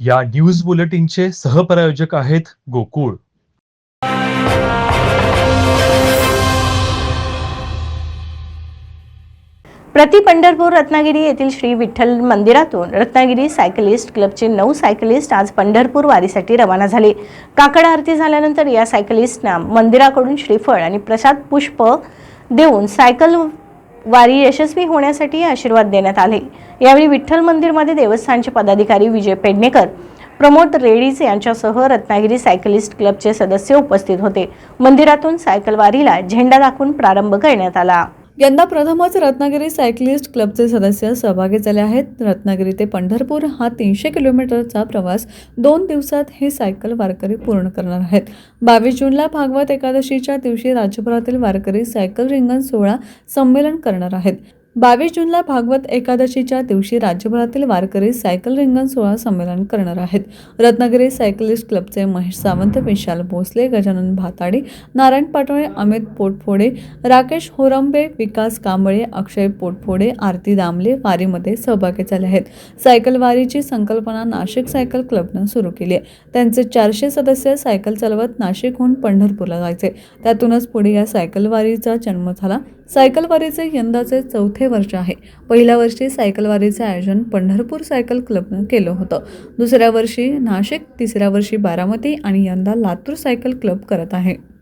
या न्यूज बुलेटिनचे सहप्रायोजक आहेत गोकुळ. प्रति पंढरपूर रत्नागिरी येथील श्री विठ्ठल मंदिरातून रत्नागिरी सायकलिस्ट क्लबचे नऊ सायकलिस्ट आज पंढरपूर वारीसाठी रवाना झाले. काकड आरती झाल्यानंतर या सायकलिस्टना मंदिराकडून श्रीफळ आणि प्रसाद पुष्प देऊन सायकल वारी यशस्वी होण्यासाठी आशीर्वाद देण्यात आले. यावेळी विठ्ठल मंदिरमध्ये देवस्थानचे पदाधिकारी विजय पेडणेकर प्रमोद रेडीज यांच्यासह रत्नागिरी सायकलिस्ट क्लबचे सदस्य उपस्थित होते. मंदिरातून सायकल वारीला झेंडा दाखवून प्रारंभ करण्यात आला. यंदा प्रथमच रत्नागिरी सायक्लिस्ट क्लबचे सदस्य सहभागी झाले आहेत. रत्नागिरी ते पंढरपूर हा तीनशे किलोमीटरचा प्रवास दोन दिवसात हे सायकल वारकरी पूर्ण करणार आहेत. बावीस जूनला भागवत एकादशीच्या दिवशी राज्यभरातील वारकरी सायकल रिंगण सोहळा संमेलन करणार आहेत. बावीस जूनला भागवत एकादशीच्या दिवशी राज्यभरातील वारकरी सायकल रिंगण सोहळा संमेलन करणार आहेत. रत्नागिरी सायकलिस्ट क्लबचे महेश सावंत विशाल भोसले गजानन भाताडे नारायण पाटोळे अमित पोटफोडे राकेश होरंबे विकास कांबळे अक्षय पोटफोडे आरती दामले वारीमध्ये सहभागी झाले आहेत. सायकल वारीची संकल्पना नाशिक सायकल क्लबनं सुरू केली आहे. त्यांचे चारशे सदस्य सायकल चालवत नाशिकहून पंढरपूरला जायचे. त्यातूनच पुढे या सायकल वारीचा जन्म झाला. सायकल वारीचे यंदाचे चौथे वर्ष आहे. पहिल्या वर्षी सायकलवारीचं आयोजन पंढरपूर सायकल क्लबनं केलं होतं. दुसऱ्या वर्षी नाशिक तिसऱ्या वर्षी बारामती आणि यंदा लातूर सायकल क्लब करत आहे.